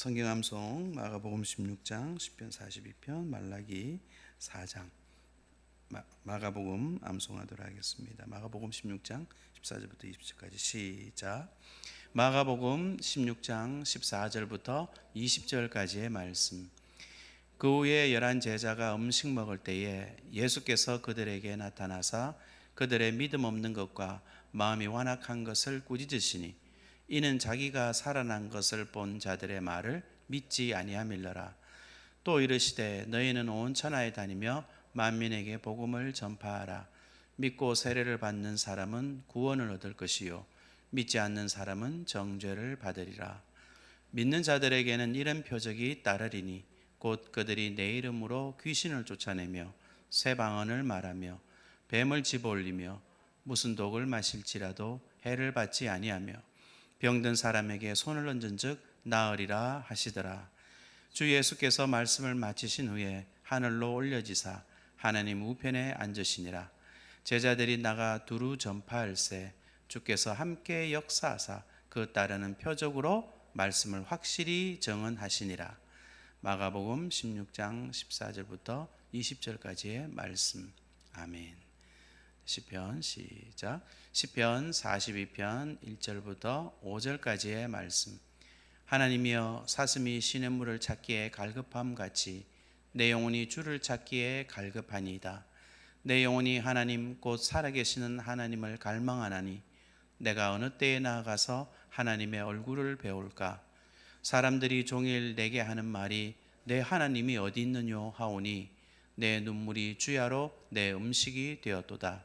성경 암송 마가복음 16장 10편 42편 말라기 4장 마, 마가복음 암송하도록 하겠습니다. 마가복음 16장 14절부터 20절까지 시작. 마가복음 16장 14절부터 20절까지의 말씀. 그 후에 열한 제자가 음식 먹을 때에 예수께서 그들에게 나타나사 그들의 믿음 없는 것과 마음이 완악한 것을 꾸짖으시니 이는 자기가 살아난 것을 본 자들의 말을 믿지 아니함일러라. 또 이르시되 너희는 온 천하에 다니며 만민에게 복음을 전파하라. 믿고 세례를 받는 사람은 구원을 얻을 것이요 믿지 않는 사람은 정죄를 받으리라. 믿는 자들에게는 이런 표적이 따르리니 곧 그들이 내 이름으로 귀신을 쫓아내며 새 방언을 말하며 뱀을 집어올리며 무슨 독을 마실지라도 해를 받지 아니하며 병든 사람에게 손을 얹은 즉 나으리라 하시더라. 주 예수께서 말씀을 마치신 후에 하늘로 올려지사 하나님 우편에 앉으시니라. 제자들이 나가 두루 전파할세 주께서 함께 역사하사 그 따르는 표적으로 말씀을 확실히 정언하시니라. 마가복음 16장 14절부터 20절까지의 말씀. 아멘. 시편 시작. 시편 42편 1절부터 5절까지의 말씀. 하나님이여 사슴이 시냇물을 찾기에 갈급함 같이 내 영혼이 주를 찾기에 갈급하니이다. 내 영혼이 하나님 곧 살아계시는 하나님을 갈망하나니 내가 어느 때에 나아가서 하나님의 얼굴을 배울까? 사람들이 종일 내게 하는 말이 내 하나님이 어디 있느뇨 하오니 내 눈물이 주야로 내 음식이 되었도다.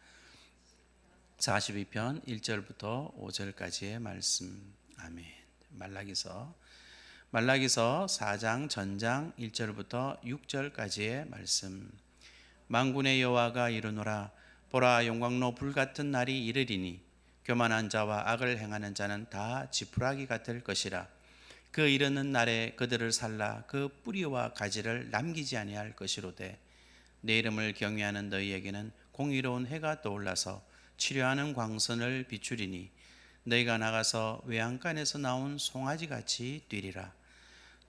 42편 1절부터 5절까지의 말씀. 아멘. 말라기서 말라기서 4장 전장 1절부터 6절까지의 말씀. 만군의 여호와가 이르노라 보라 영광로 불 같은 날이 이르리니 교만한 자와 악을 행하는 자는 다 지푸라기 같을 것이라. 그 이르는 날에 그들을 살라 그 뿌리와 가지를 남기지 아니할 것이로되 내 이름을 경외하는 너희에게는 공의로운 해가 떠올라서 치료하는 광선을 비추리니 너희가 나가서 외양간에서 나온 송아지 같이 뛰리라.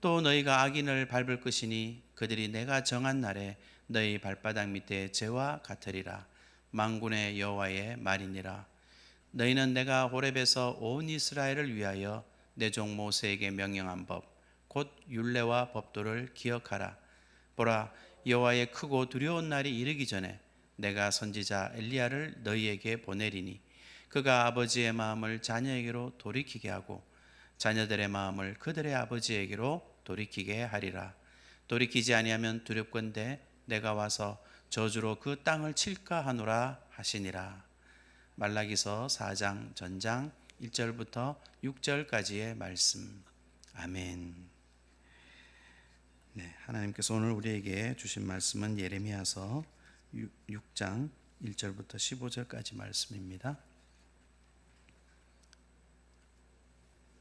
또 너희가 악인을 밟을 것이니 그들이 내가 정한 날에 너희 발바닥 밑에 재와 같으리라. 망군의 여호와의 말이니라. 너희는 내가 호렙에서 온 이스라엘을 위하여 내 종 모세에게 명령한 법 곧 율례와 법도를 기억하라. 보라 여호와의 크고 두려운 날이 이르기 전에 내가 선지자 엘리야를 너희에게 보내리니 그가 아버지의 마음을 자녀에게로 돌이키게 하고 자녀들의 마음을 그들의 아버지에게로 돌이키게 하리라. 돌이키지 아니하면 두렵건대 내가 와서 저주로 그 땅을 칠까 하노라 하시니라. 말라기서 4장 전장 1절부터 6절까지의 말씀. 아멘. 네, 하나님께서 오늘 우리에게 주신 말씀은 예레미야서 6장 1절부터 15절까지 말씀입니다.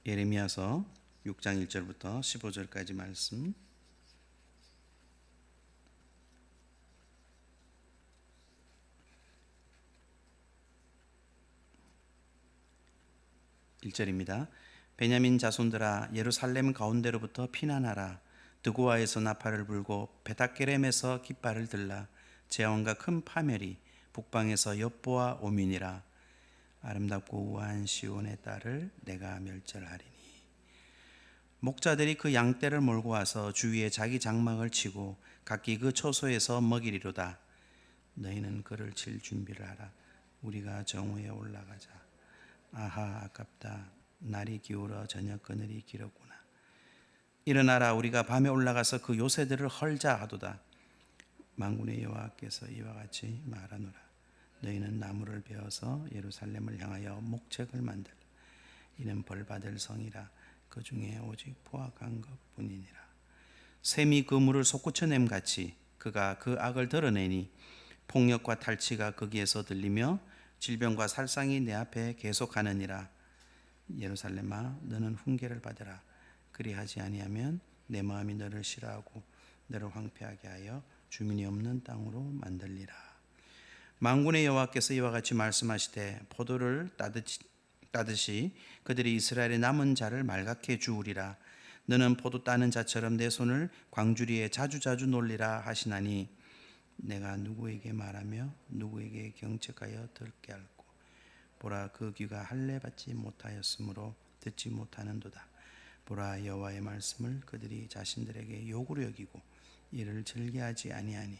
예레미야서 6장 1절부터 15절까지 말씀. (1절입니다) 베냐민 자손들아 예루살렘 가운데로부터 피난하라 드고아에서 나팔을 불고 베다게렘에서 깃발을 들라 재앙과 큰 파멸이 북방에서 엿보아 오미니라. 아름답고 우아한 시온의 딸을 내가 멸절하리니. 목자들이 그 양떼를 몰고 와서 주위에 자기 장막을 치고 각기 그 초소에서 먹이리로다. 너희는 그를 칠 준비를 하라. 우리가 정오에 올라가자. 아하 아깝다. 날이 기울어 저녁 그늘이 길었구나. 일어나라. 우리가 밤에 올라가서 그 요새들을 헐자 하도다 만군의 여호와께서 이와 같이 말하노라. 너희는 나무를 베어서 예루살렘을 향하여 목책을 만들라 이는 벌 받을 성이라. 그 중에 오직 포악한 것뿐이니라. 샘이 그 물을 솟구쳐냄 같이 그가 그 악을 드러내니 폭력과 탈취가 거기에서 들리며 질병과 살상이 내 앞에 계속하느니라. 예루살렘아 너는 훈계를 받으라. 그리하지 아니하면 내 마음이 너를 싫어하고 너를 황폐하게 하여 주민이 없는 땅으로 만들리라. 만군의 여호와께서 이와 같이 말씀하시되 포도를 따듯이, 따듯이 그들이 이스라엘의 남은 자를 말갛게 주우리라. 너는 포도 따는 자처럼 내 손을 광주리에 자주자주 놀리라 하시나니 내가 누구에게 말하며 누구에게 경책하여 들게 할고 보라 그 귀가 할례 받지 못하였으므로 듣지 못하는도다. 보라 여호와의 말씀을 그들이 자신들에게 욕으로 여기고 이를 즐겨하지 아니하니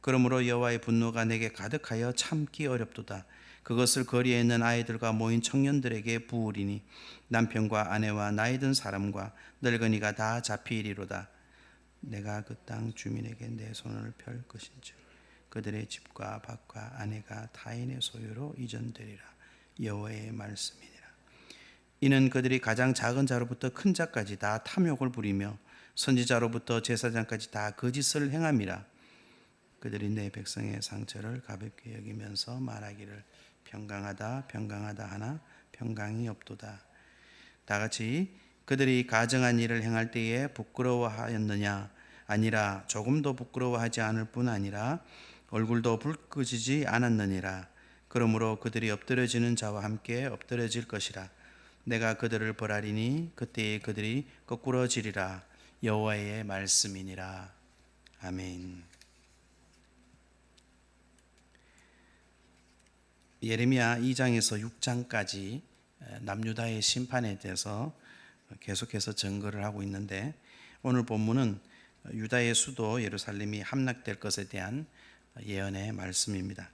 그러므로 여호와의 분노가 내게 가득하여 참기 어렵도다. 그것을 거리에 있는 아이들과 모인 청년들에게 부으리니 남편과 아내와 나이 든 사람과 늙은이가 다 잡히리로다. 내가 그 땅 주민에게 내 손을 펼 것인즉 그들의 집과 밭과 아내가 타인의 소유로 이전되리라. 여호와의 말씀이니라. 이는 그들이 가장 작은 자로부터 큰 자까지 다 탐욕을 부리며 선지자로부터 제사장까지 다 거짓을 행함이라. 그들이 내 백성의 상처를 가볍게 여기면서 말하기를 평강하다 평강하다 하나 평강이 없도다. 다 같이 그들이 가정한 일을 행할 때에 부끄러워하였느냐 아니라 조금도 부끄러워하지 않을 뿐 아니라 얼굴도 붉어지지 않았느니라. 그러므로 그들이 엎드려지는 자와 함께 엎드려질 것이라. 내가 그들을 벌하리니 그때에 그들이 거꾸러지리라. 여호와의 말씀이니라. 아멘. 예레미야 2장에서 6장까지 남유다의 심판에 대해서 계속해서 증거를 하고 있는데 오늘 본문은 유다의 수도 예루살렘이 함락될 것에 대한 예언의 말씀입니다.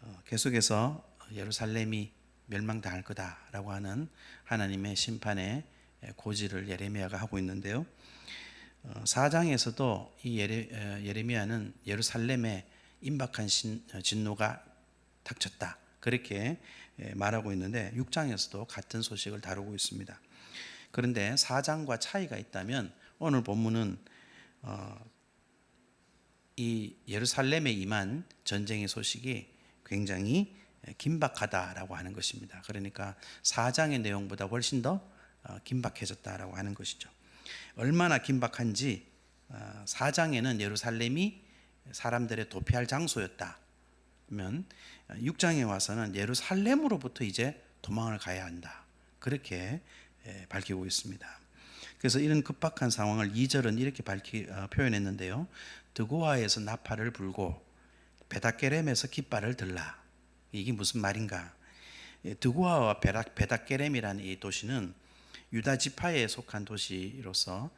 어, 계속해서 예루살렘이 멸망당할 거다라고 하는 하나님의 심판의 고지를 예레미야가 하고 있는데요. 4장에서도 이 예레 미야는 예루살렘에 임박한 진노가 닥쳤다. 그렇게 말하고 있는데 6장에서도 같은 소식을 다루고 있습니다. 그런데 4장과 차이가 있다면 오늘 본문은 어, 이 예루살렘에 임한 전쟁의 소식이 굉장히 긴박하다라고 하는 것입니다. 그러니까 4장의 내용보다 훨씬 더 어, 긴박해졌다라고 하는 것이죠. 얼마나 긴박한지 4장에는 어, 예루살렘이 사람들의 도피할 장소였다면 6장에 와서는 예루살렘으로부터 이제 도망을 가야 한다. 그렇게 밝히고 있습니다. 그래서 이런 급박한 상황을 2절은 이렇게 밝히 어, 표현했는데요. 드고아에서 나팔을 불고 베다게렘에서 깃발을 들라. 이게 무슨 말인가? 드고아와 베다게렘이라는 이 도시는 유다 지파에 속한 도시로서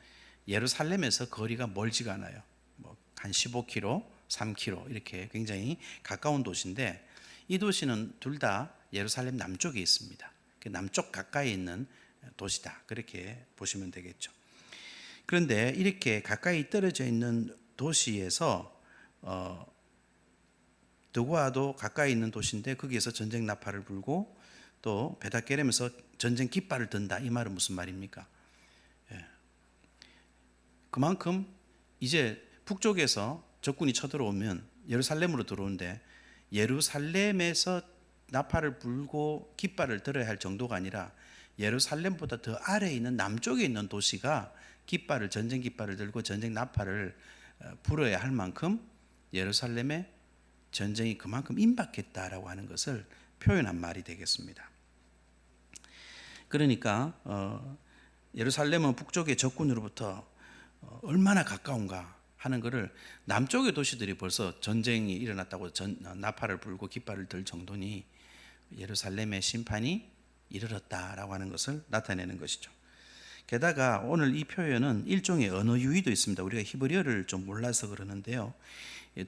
예루살렘에서 거리가 멀지가 않아요. 뭐 한 15km, 3km 이렇게 굉장히 가까운 도시인데 이 도시는 둘 다 예루살렘 남쪽에 있습니다. 그 남쪽 가까이 있는 도시다. 그렇게 보시면 되겠죠. 그런데 이렇게 가까이 떨어져 있는 도시에서 어, 드고아도 가까이 있는 도시인데 거기에서 전쟁 나팔을 불고 또 베다게렘에서 전쟁 깃발을 든다. 이 말은 무슨 말입니까? 예. 그만큼 이제 북쪽에서 적군이 쳐들어오면 예루살렘으로 들어오는데 예루살렘에서 나팔을 불고 깃발을 들어야 할 정도가 아니라 예루살렘보다 더 아래에 있는 남쪽에 있는 도시가 깃발을 전쟁 깃발을 들고 전쟁 나팔을 어, 불어야 할 만큼 예루살렘에 전쟁이 그만큼 임박했다라고 하는 것을 표현한 말이 되겠습니다. 그러니까 어, 예루살렘은 북쪽의 적군으로부터 어, 얼마나 가까운가 하는 것을 남쪽의 도시들이 벌써 전쟁이 일어났다고 전, 나팔을 불고 깃발을 들 정도니 예루살렘의 심판이 이르렀다라고 하는 것을 나타내는 것이죠. 게다가 오늘 이 표현은 일종의 언어 유희도 있습니다. 우리가 히브리어를 좀 몰라서 그러는데요.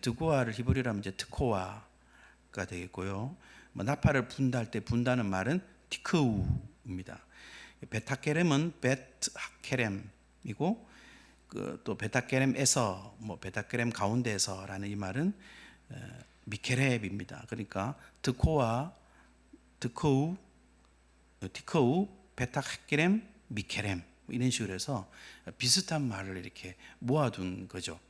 드고아를 히브리어로 하면 이제 트코아가 되겠고요. 뭐 나팔을 분다 할 때 분다는 말은 티크우 입니다. 베타케렘은 베트하케렘이고 그 또 베타게렘에서 뭐 베타게렘 가운데에서라는 이 말은 미케렙입니다. 그러니까 드코와 드코우 티코우 베타게렘 미케렘 이런 식으로 해서 비슷한 말을 이렇게 모아둔 거죠.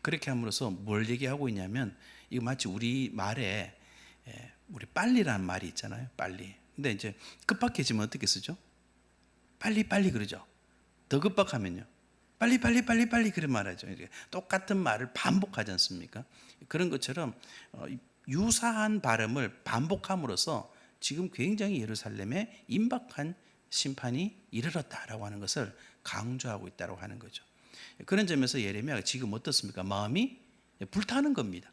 그렇게 함으로써 뭘 얘기하고 있냐면 이거 마치 우리 말에 예, 우리 빨리라는 말이 있잖아요. 빨리. 근데 이제 급박해지면 어떻게 쓰죠? 빨리 빨리 그러죠. 더 급박하면요. 빨리 빨리 빨리 빨리 그런 말하죠. 이렇게 똑같은 말을 반복하지 않습니까? 그런 것처럼 어, 유사한 발음을 반복함으로써 지금 굉장히 예루살렘에 임박한 심판이 이르렀다라고 하는 것을 강조하고 있다고 하는 거죠. 그런 점에서 예레미야가 지금 어떻습니까? 마음이 불타는 겁니다.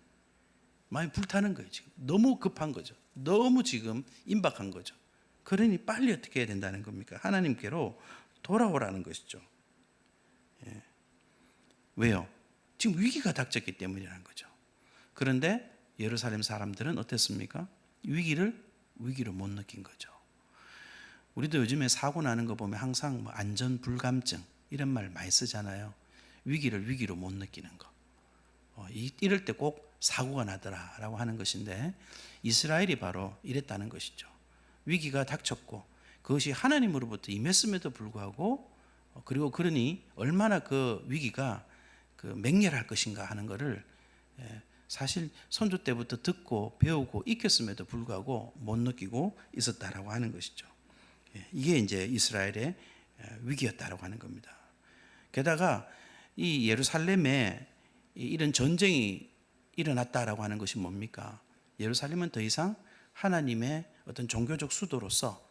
마음이 불타는 거예요. 지금 너무 급한 거죠. 너무 지금 임박한 거죠. 그러니 빨리 어떻게 해야 된다는 겁니까? 하나님께로 돌아오라는 것이죠. 예. 왜요? 지금 위기가 닥쳤기 때문이라는 거죠. 그런데 예루살렘 사람들은 어땠습니까? 위기를 위기로 못 느낀 거죠. 우리도 요즘에 사고 나는 거 보면 항상 뭐 안전 불감증 이런 말 많이 쓰잖아요. 위기를 위기로 못 느끼는 거. 어, 이, 이럴 때 꼭 사고가 나더라라고 하는 것인데 이스라엘이 바로 이랬다는 것이죠. 위기가 닥쳤고 그것이 하나님으로부터 임했음에도 불구하고 어, 그리고 그러니 얼마나 그 위기가 그 맹렬할 것인가 하는 것을 예, 사실 선조 때부터 듣고 배우고 익혔음에도 불구하고 못 느끼고 있었다라고 하는 것이죠. 예, 이게 이제 이스라엘의 예, 위기였다라고 하는 겁니다. 게다가 이 예루살렘에 이 이런 전쟁이 일어났다라고 하는 것이 뭡니까? 예루살렘은 더 이상 하나님의 어떤 종교적 수도로서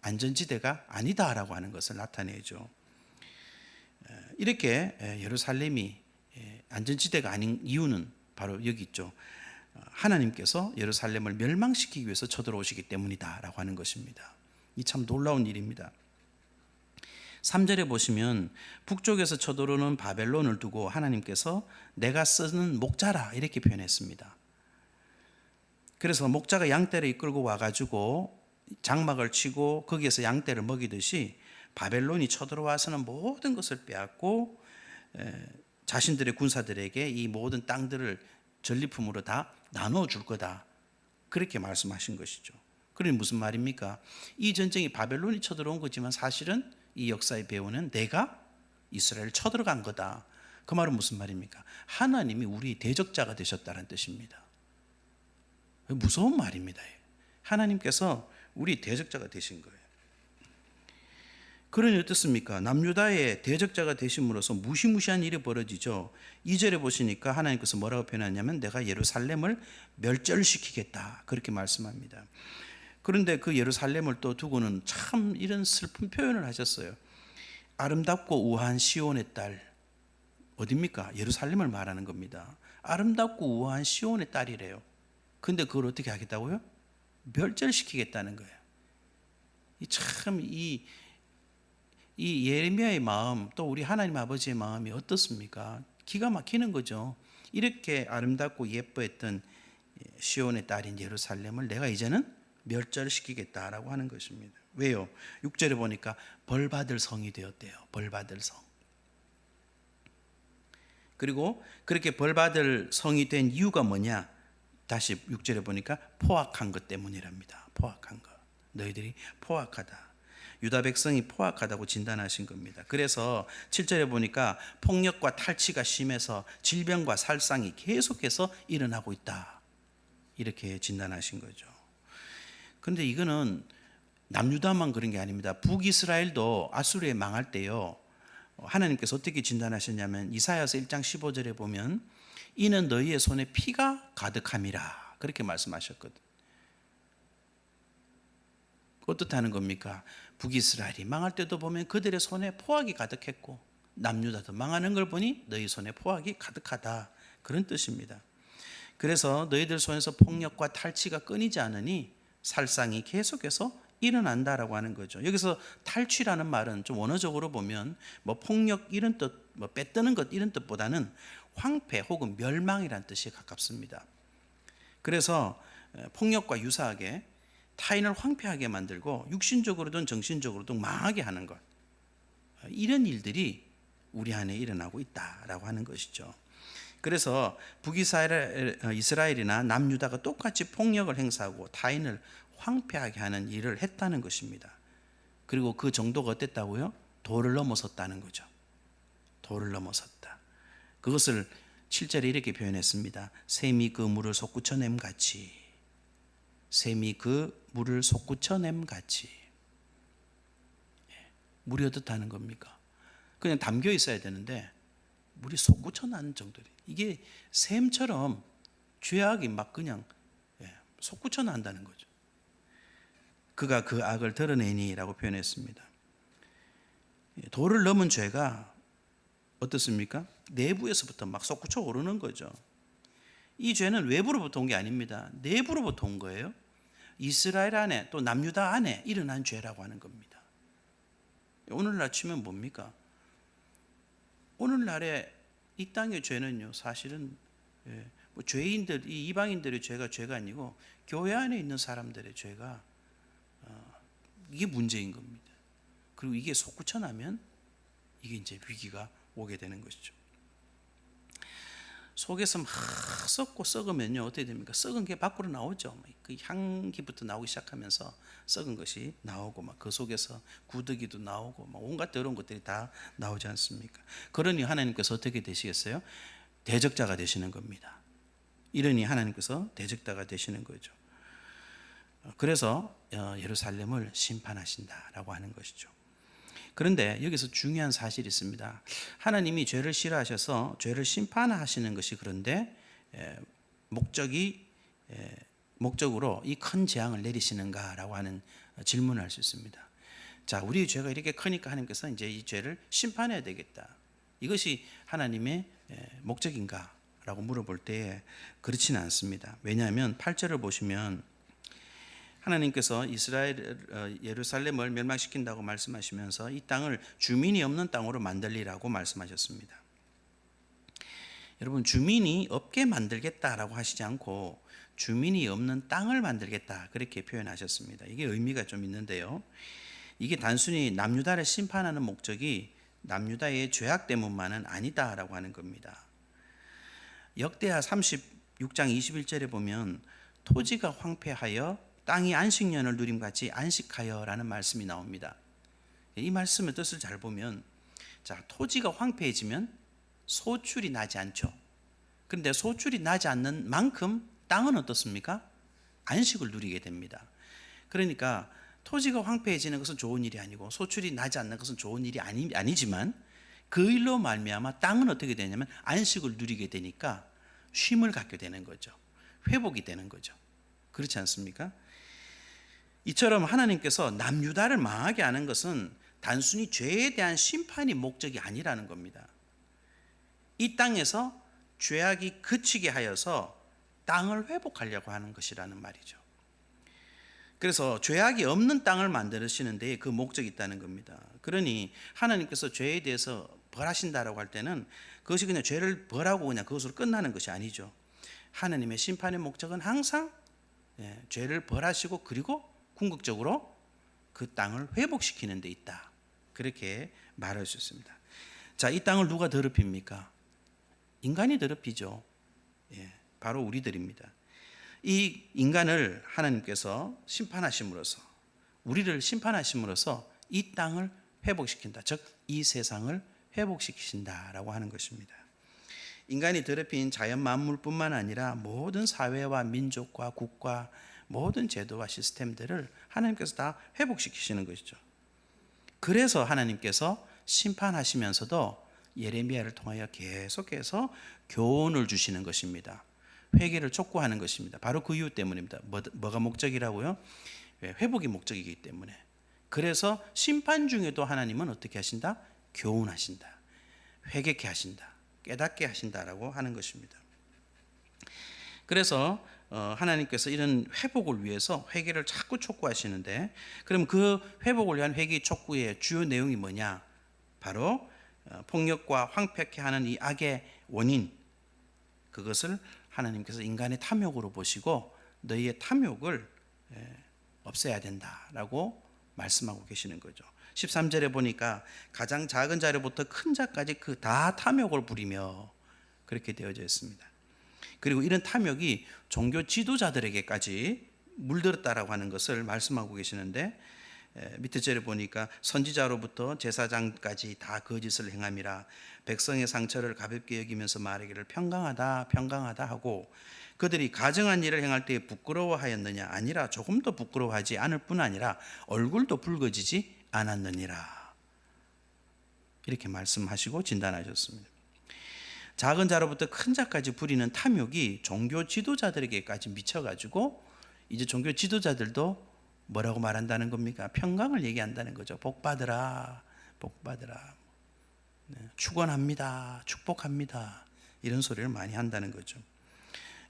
안전지대가 아니다라고 하는 것을 나타내죠. 에, 이렇게 에, 예루살렘이 에, 안전지대가 아닌 이유는 바로 여기 있죠. 어, 하나님께서 예루살렘을 멸망시키기 위해서 쳐들어오시기 때문이다라고 하는 것입니다. 이 참 놀라운 일입니다. 3절에 보시면 북쪽에서 쳐들어오는 바벨론을 두고 하나님께서 내가 쓰는 목자라 이렇게 표현했습니다. 그래서 목자가 양떼를 이끌고 와가지고 장막을 치고 거기에서 양떼를 먹이듯이 바벨론이 쳐들어와서는 모든 것을 빼앗고 에, 자신들의 군사들에게 이 모든 땅들을 전리품으로 다 나눠 줄 거다. 그렇게 말씀하신 것이죠. 그러니 무슨 말입니까? 이 전쟁이 바벨론이 쳐들어온 거지만 사실은 이 역사의 배우는 내가 이스라엘 쳐들어간 거다. 그 말은 무슨 말입니까? 하나님이 우리 대적자가 되셨다는 뜻입니다. 무서운 말입니다. 하나님께서 우리 대적자가 되신 거예요. 그러니 어떻습니까? 남유다의 대적자가 되심으로써 무시무시한 일이 벌어지죠. 2절에 보시니까 하나님께서 뭐라고 표현하냐면 내가 예루살렘을 멸절시키겠다. 그렇게 말씀합니다. 그런데 그 예루살렘을 또 두고는 참 이런 슬픈 표현을 하셨어요. 아름답고 우아한 시온의 딸 어딥니까? 예루살렘을 말하는 겁니다. 아름답고 우아한 시온의 딸이래요. 근데 그걸 어떻게 하겠다고요? 멸절시키겠다는 거예요. 참이 이 예레미야의 마음 또 우리 하나님 아버지의 마음이 어떻습니까? 기가 막히는 거죠. 이렇게 아름답고 예뻐했던 시온의 딸인 예루살렘을 내가 이제는 멸절시키겠다라고 하는 것입니다. 왜요? 6절에 보니까 벌 받을 성이 되었대요. 벌 받을 성. 그리고 그렇게 벌 받을 성이 된 이유가 뭐냐? 다시 6절에 보니까 포악한 것 때문이랍니다. 포악한 것. 너희들이 포악하다. 유다 백성이 포악하다고 진단하신 겁니다. 그래서 7절에 보니까 폭력과 탈취가 심해서 질병과 살상이 계속해서 일어나고 있다. 이렇게 진단하신 거죠. 그런데 이거는 남유다만 그런 게 아닙니다. 북이스라엘도 아수르에 망할 때요. 하나님께서 어떻게 진단하셨냐면 이사야서 1장 15절에 보면 이는 너희의 손에 피가 가득함이라 그렇게 말씀하셨거든. 어떻다는 겁니까? 북이스라엘이 망할 때도 보면 그들의 손에 포악이 가득했고 남유다도 망하는 걸 보니 너희 손에 포악이 가득하다 그런 뜻입니다. 그래서 너희들 손에서 폭력과 탈취가 끊이지 않으니 살상이 계속해서 일어난다라고 하는 거죠. 여기서 탈취라는 말은 좀 원어적으로 보면 뭐 폭력 이런 뜻, 뭐 빼뜨는 것 이런 뜻보다는 황폐 혹은 멸망이란 뜻이 가깝습니다. 그래서 폭력과 유사하게 타인을 황폐하게 만들고 육신적으로든 정신적으로든 망하게 하는 것 이런 일들이 우리 안에 일어나고 있다라고 하는 것이죠. 그래서 북이스라엘이나 남유다가 똑같이 폭력을 행사하고 타인을 황폐하게 하는 일을 했다는 것입니다. 그리고 그 정도가 어땠다고요? 도를 넘어섰다는 거죠. 도를 넘어섰다. 그것을 7절에 이렇게 표현했습니다. 샘이 그 물을 솟구쳐냄 같이 샘이 그 물을 솟구쳐냄 같이 예, 물이 어떻다는 겁니까? 그냥 담겨 있어야 되는데 물이 솟구쳐 나는 정도로 이게 샘처럼 죄악이 막 그냥 예, 솟구쳐 난다는 거죠. 그가 그 악을 드러내니라고 표현했습니다. 예, 도를 넘은 죄가 어떻습니까? 내부에서부터 막 솟구쳐 오르는 거죠. 이 죄는 외부로부터 온 게 아닙니다. 내부로부터 온 거예요. 이스라엘 안에 또 남유다 안에 일어난 죄라고 하는 겁니다. 오늘날 치면 뭡니까? 오늘날의 이 땅의 죄는요, 사실은 예, 뭐 죄인들, 이 이방인들의 죄가 죄가 아니고 교회 안에 있는 사람들의 죄가 어, 이게 문제인 겁니다. 그리고 이게 솟구쳐 나면 이게 이제 위기가 오게 되는 것이죠. 속에서 막 썩고 썩으면요 어떻게 됩니까? 썩은 게 밖으로 나오죠. 그 향기부터 나오기 시작하면서 썩은 것이 나오고 막 그 속에서 구더기도 나오고 막 온갖 더러운 것들이 다 나오지 않습니까? 그러니 하나님께서 어떻게 되시겠어요? 대적자가 되시는 겁니다. 이러니 하나님께서 대적자가 되시는 거죠. 그래서 어, 예루살렘을 심판하신다라고 하는 것이죠. 그런데 여기서 중요한 사실이 있습니다. 하나님이 죄를 싫어하셔서 죄를 심판하시는 것이 그런데 에, 목적이 에, 목적으로 이 큰 재앙을 내리시는가라고 하는 질문을 할 수 있습니다. 자, 우리 죄가 이렇게 크니까 하나님께서 이제 이 죄를 심판해야 되겠다. 이것이 하나님의 에, 목적인가라고 물어볼 때 그렇지는 않습니다. 왜냐하면 8절을 보시면 하나님께서 이스라엘 어, 예루살렘을 멸망시킨다고 말씀하시면서 이 땅을 주민이 없는 땅으로 만들리라고 말씀하셨습니다. 여러분 주민이 없게 만들겠다라고 하시지 않고 주민이 없는 땅을 만들겠다 그렇게 표현하셨습니다. 이게 의미가 좀 있는데요. 이게 단순히 남유다를 심판하는 목적이 남유다의 죄악 때문만은 아니다라고 하는 겁니다. 역대하 36장 21절에 보면 토지가 황폐하여 땅이 안식년을 누림같이 안식하여라는 말씀이 나옵니다. 이 말씀의 뜻을 잘 보면 자 토지가 황폐해지면 소출이 나지 않죠. 그런데 소출이 나지 않는 만큼 땅은 어떻습니까? 안식을 누리게 됩니다. 그러니까 토지가 황폐해지는 것은 좋은 일이 아니고 소출이 나지 않는 것은 좋은 일이 아니, 아니지만 그 일로 말미암아 땅은 어떻게 되냐면 안식을 누리게 되니까 쉼을 갖게 되는 거죠. 회복이 되는 거죠. 그렇지 않습니까? 이처럼 하나님께서 남유다를 망하게 하는 것은 단순히 죄에 대한 심판이 목적이 아니라는 겁니다. 이 땅에서 죄악이 그치게 하여서 땅을 회복하려고 하는 것이라는 말이죠. 그래서 죄악이 없는 땅을 만드시는데 그 목적이 있다는 겁니다. 그러니 하나님께서 죄에 대해서 벌하신다라고 할 때는 그것이 그냥 죄를 벌하고 그냥 그것으로 끝나는 것이 아니죠. 하나님의 심판의 목적은 항상 예, 죄를 벌하시고 그리고 궁극적으로 그 땅을 회복시키는 데 있다. 그렇게 말할 수 있습니다. 자, 이 땅을 누가 더럽힙니까? 인간이 더럽히죠. 예, 바로 우리들입니다. 이 인간을 하나님께서 심판하심으로써 우리를 심판하심으로써 이 땅을 회복시킨다. 즉, 이 세상을 회복시키신다라고 하는 것입니다. 인간이 더럽힌 자연 만물뿐만 아니라 모든 사회와 민족과 국가 모든 제도와 시스템들을 하나님께서 다 회복시키시는 것이죠. 그래서 하나님께서 심판하시면서도 예레미야를 통하여 계속해서 교훈을 주시는 것입니다. 회개를 촉구하는 것입니다. 바로 그 이유 때문입니다. 뭐, 가 목적이라고요? 회복이 목적이기 때문에. 그래서 심판 중에도 하나님은 어떻게 하신다? 교훈하신다. 회개케 하신다. 깨닫게 하신다라고 하는 것입니다. 그래서 어, 하나님께서 이런 회복을 위해서 회개를 자꾸 촉구하시는데 그럼 그 회복을 위한 회개 촉구의 주요 내용이 뭐냐? 바로 어, 폭력과 황폐케 하는 이 악의 원인 그것을 하나님께서 인간의 탐욕으로 보시고 너희의 탐욕을 없애야 된다라고 말씀하고 계시는 거죠. 13절에 보니까 가장 작은 자로부터 큰 자까지 그 다 탐욕을 부리며 그렇게 되어져 있습니다. 그리고 이런 탐욕이 종교 지도자들에게까지 물들었다라고 하는 것을 말씀하고 계시는데 에, 밑에 절에 보니까 선지자로부터 제사장까지 다 거짓을 행함이라 백성의 상처를 가볍게 여기면서 말하기를 평강하다 평강하다 하고 그들이 가정한 일을 행할 때에 부끄러워하였느냐 아니라 조금 더 부끄러워하지 않을 뿐 아니라 얼굴도 붉어지지 않았느니라 이렇게 말씀하시고 진단하셨습니다. 작은 자로부터 큰 자까지 부리는 탐욕이 종교 지도자들에게까지 미쳐가지고 이제 종교 지도자들도 뭐라고 말한다는 겁니까? 평강을 얘기한다는 거죠. 복 받으라, 복 받으라. 네, 축원합니다, 축복합니다. 이런 소리를 많이 한다는 거죠.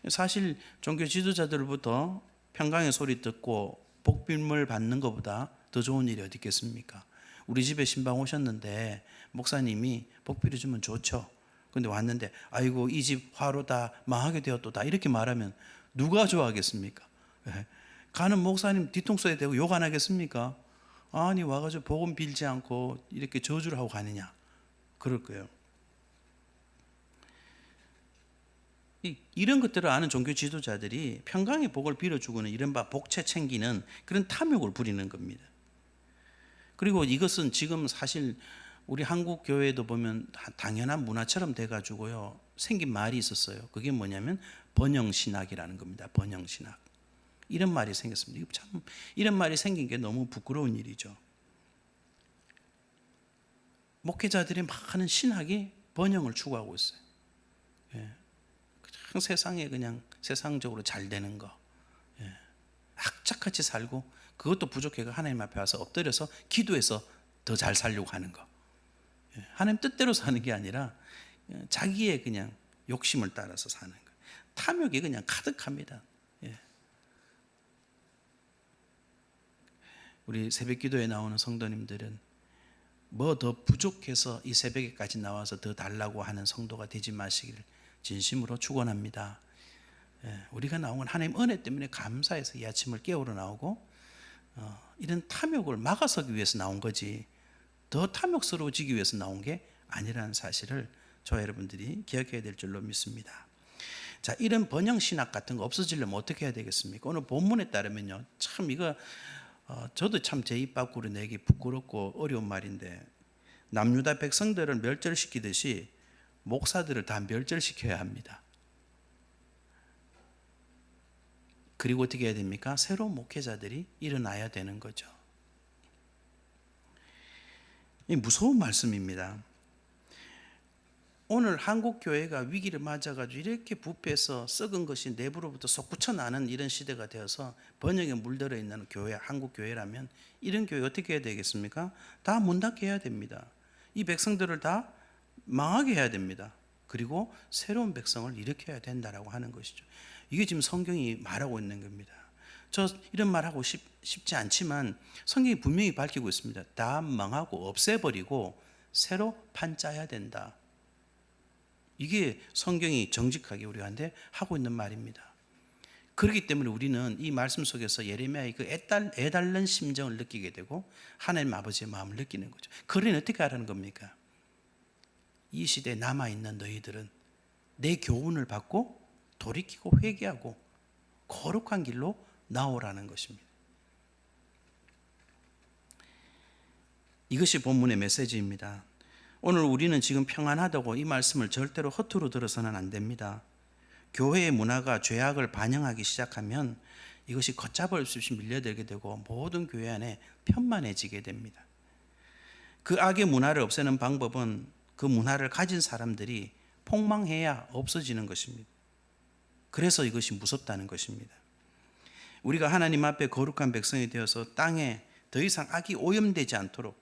사실 종교 지도자들부터 평강의 소리 듣고 복빌물 받는 것보다 더 좋은 일이 어디 있겠습니까? 우리 집에 신방 오셨는데 목사님이 복비를 주면 좋죠. 근데 왔는데 아이고 이 집 화로 다 망하게 되었도다 이렇게 말하면 누가 좋아하겠습니까? 예. 가는 목사님 뒤통수에 대고 욕 안 하겠습니까? 아니 와가지고 복음 빌지 않고 이렇게 저주를 하고 가느냐 그럴 거예요. 이- 이런 것들을 아는 종교 지도자들이 평강의 복을 빌어주고는 이른바 복채 챙기는 그런 탐욕을 부리는 겁니다. 그리고 이것은 지금 사실 우리 한국 교회도 보면 다- 당연한 문화처럼 돼가지고요 생긴 말이 있었어요. 그게 뭐냐면 번영 신학이라는 겁니다. 번영 신학 이런 말이 생겼습니다. 참 이런 말이 생긴 게 너무 부끄러운 일이죠. 목회자들이 막 하는 신학이 번영을 추구하고 있어요. 예. 그냥 세상에 그냥 세상적으로 잘 되는 거, 예. 악착같이 살고 그것도 부족해가 하나님 앞에 와서 엎드려서 기도해서 더 잘 살려고 하는 거. 예. 하나님 뜻대로 사는 게 아니라 예, 자기의 그냥 욕심을 따라서 사는 거. 탐욕이 그냥 가득합니다. 예. 우리 새벽 기도에 나오는 성도님들은 뭐 더 부족해서 이 새벽에까지 나와서 더 달라고 하는 성도가 되지 마시기를 진심으로 축원합니다. 예, 우리가 나온 건 하나님 은혜 때문에 감사해서 이 아침을 깨우러 나오고 어, 이런 탐욕을 막아서기 위해서 나온 거지 더 탐욕스러워지기 위해서 나온 게 아니라는 사실을 저 여러분들이 기억해야 될 줄로 믿습니다. 자, 이런 번영 신학 같은 거 없어지려면 어떻게 해야 되겠습니까? 오늘 본문에 따르면요, 참 이거 어, 저도 참 제 입 밖으로 내기 부끄럽고 어려운 말인데 남유다 백성들을 멸절시키듯이 목사들을 다 멸절시켜야 합니다. 그리고 어떻게 해야 됩니까? 새로운 목회자들이 일어나야 되는 거죠. 이 무서운 말씀입니다. 오늘 한국 교회가 위기를 맞아가지고 이렇게 부패해서 썩은 것이 내부로부터 솟구쳐 나는 이런 시대가 되어서 번영에 물들어 있는 교회, 한국 교회라면 이런 교회 어떻게 해야 되겠습니까? 다 문 닫게 해야 됩니다. 이 백성들을 다 망하게 해야 됩니다. 그리고 새로운 백성을 일으켜야 된다라고 하는 것이죠. 이게 지금 성경이 말하고 있는 겁니다. 저 이런 말 하고 싶, 쉽지 않지만 성경이 분명히 밝히고 있습니다. 다 망하고 없애버리고 새로 판짜야 된다. 이게 성경이 정직하게 우리한테 하고 있는 말입니다. 그렇기 때문에 우리는 이 말씀 속에서 예레미야의 그 애달, 애달른 심정을 느끼게 되고 하나님 아버지의 마음을 느끼는 거죠. 그러니 어떻게 하라는 겁니까? 이 시대에 남아있는 너희들은 내 교훈을 받고 돌이키고 회개하고 거룩한 길로 나오라는 것입니다. 이것이 본문의 메시지입니다. 오늘 우리는 지금 평안하다고 이 말씀을 절대로 허투루 들어서는 안 됩니다. 교회의 문화가 죄악을 반영하기 시작하면 이것이 걷잡을 수 없이 밀려들게 되고 모든 교회 안에 편만해지게 됩니다. 그 악의 문화를 없애는 방법은 그 문화를 가진 사람들이 폭망해야 없어지는 것입니다. 그래서 이것이 무섭다는 것입니다. 우리가 하나님 앞에 거룩한 백성이 되어서 땅에 더 이상 악이 오염되지 않도록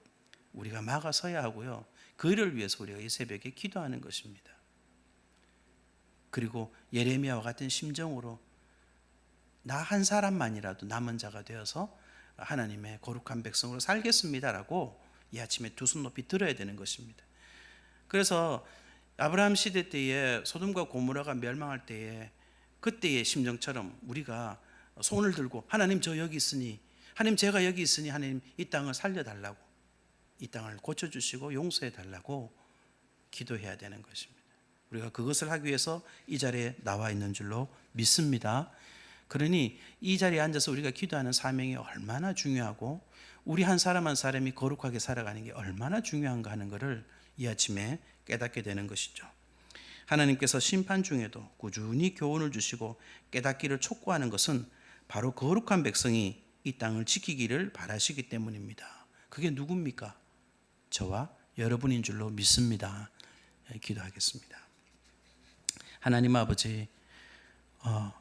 우리가 막아서야 하고요. 그를 위해서 우리가 이 새벽에 기도하는 것입니다. 그리고 예레미야와 같은 심정으로 나 한 사람만이라도 남은 자가 되어서 하나님의 거룩한 백성으로 살겠습니다라고 이 아침에 두 손 높이 들어야 되는 것입니다. 그래서 아브라함 시대 때에 소돔과 고모라가 멸망할 때에 그때의 심정처럼 우리가 손을 들고 하나님 저 여기 있으니 하나님 제가 여기 있으니 하나님 이 땅을 살려달라고 이 땅을 고쳐주시고 용서해 달라고 기도해야 되는 것입니다. 우리가 그것을 하기 위해서 이 자리에 나와 있는 줄로 믿습니다. 그러니 이 자리에 앉아서 우리가 기도하는 사명이 얼마나 중요하고 우리 한 사람 한 사람이 거룩하게 살아가는 게 얼마나 중요한가 하는 것을 이 아침에 깨닫게 되는 것이죠. 하나님께서 심판 중에도 꾸준히 교훈을 주시고 깨닫기를 촉구하는 것은 바로 거룩한 백성이 이 땅을 지키기를 바라시기 때문입니다. 그게 누굽니까? 저와 여러분인 줄로 믿습니다. 예, 기도하겠습니다. 하나님 아버지, 어,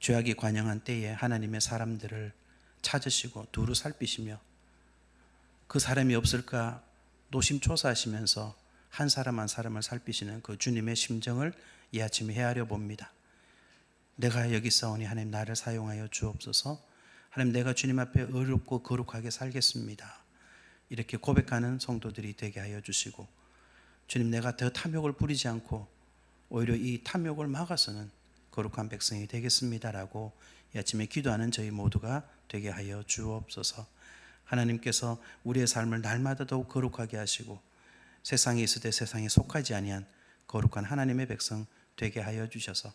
죄악이 관영한 때에 하나님의 사람들을 찾으시고 두루 살피시며 그 사람이 없을까 노심초사하시면서 한 사람 한 사람을 살피시는 그 주님의 심정을 이 아침에 헤아려 봅니다. 내가 여기 싸우니 하나님 나를 사용하여 주옵소서. 하나님 내가 주님 앞에 의롭고 거룩하게 살겠습니다. 이렇게 고백하는 성도들이 되게 하여 주시고 주님 내가 더 탐욕을 부리지 않고 오히려 이 탐욕을 막아서는 거룩한 백성이 되겠습니다라고 이 아침에 기도하는 저희 모두가 되게 하여 주옵소서. 하나님께서 우리의 삶을 날마다 더욱 거룩하게 하시고 세상에 있을 때 세상에 속하지 아니한 거룩한 하나님의 백성 되게 하여 주셔서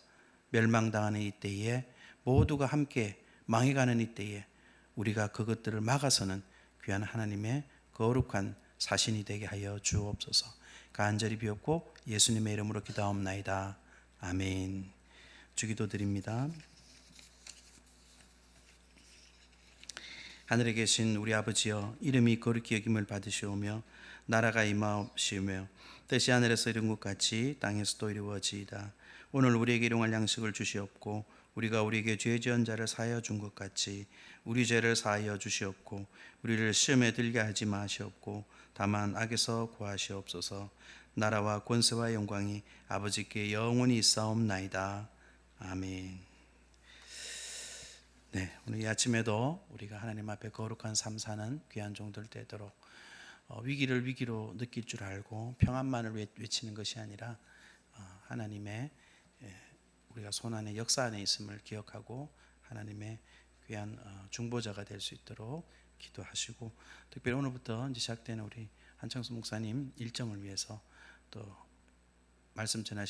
멸망당하는 이때에 모두가 함께 망해가는 이때에 우리가 그것들을 막아서는 귀한 하나님의 거룩한 사신이 되게 하여 주옵소서. 간절히 비었고 예수님의 이름으로 기도하옵나이다. 아멘. 주기도 드립니다. 하늘에 계신 우리 아버지여 이름이 거룩히 여김을 받으시오며 나라가 임하옵시오며 뜻이 하늘에서 이룬 것 같이 땅에서도 이루어지이다 오늘 우리에게 일용할 양식을 주시옵고 우리가 우리에게 죄 지은 자를 사하여 준 것 같이 우리 죄를 사하여 주시옵고 우리를 시험에 들게 하지 마시옵고 다만 악에서 구하시옵소서 나라와 권세와 영광이 아버지께 영원히 있사옵나이다 아멘. 네, 오늘 이 아침에도 우리가 하나님 앞에 거룩한 삶 사는 귀한 종들 되도록 어, 위기를 위기로 느낄 줄 알고 평안만을 외- 외치는 것이 아니라 어, 하나님의 예, 우리가 손 안에 역사 안에 있음을 기억하고 하나님의 귀한 어, 중보자가 될 수 있도록 기도하시고 특별히 오늘부터 이제 시작되는 우리 한창수 목사님 일정을 위해서 또 말씀 전하시.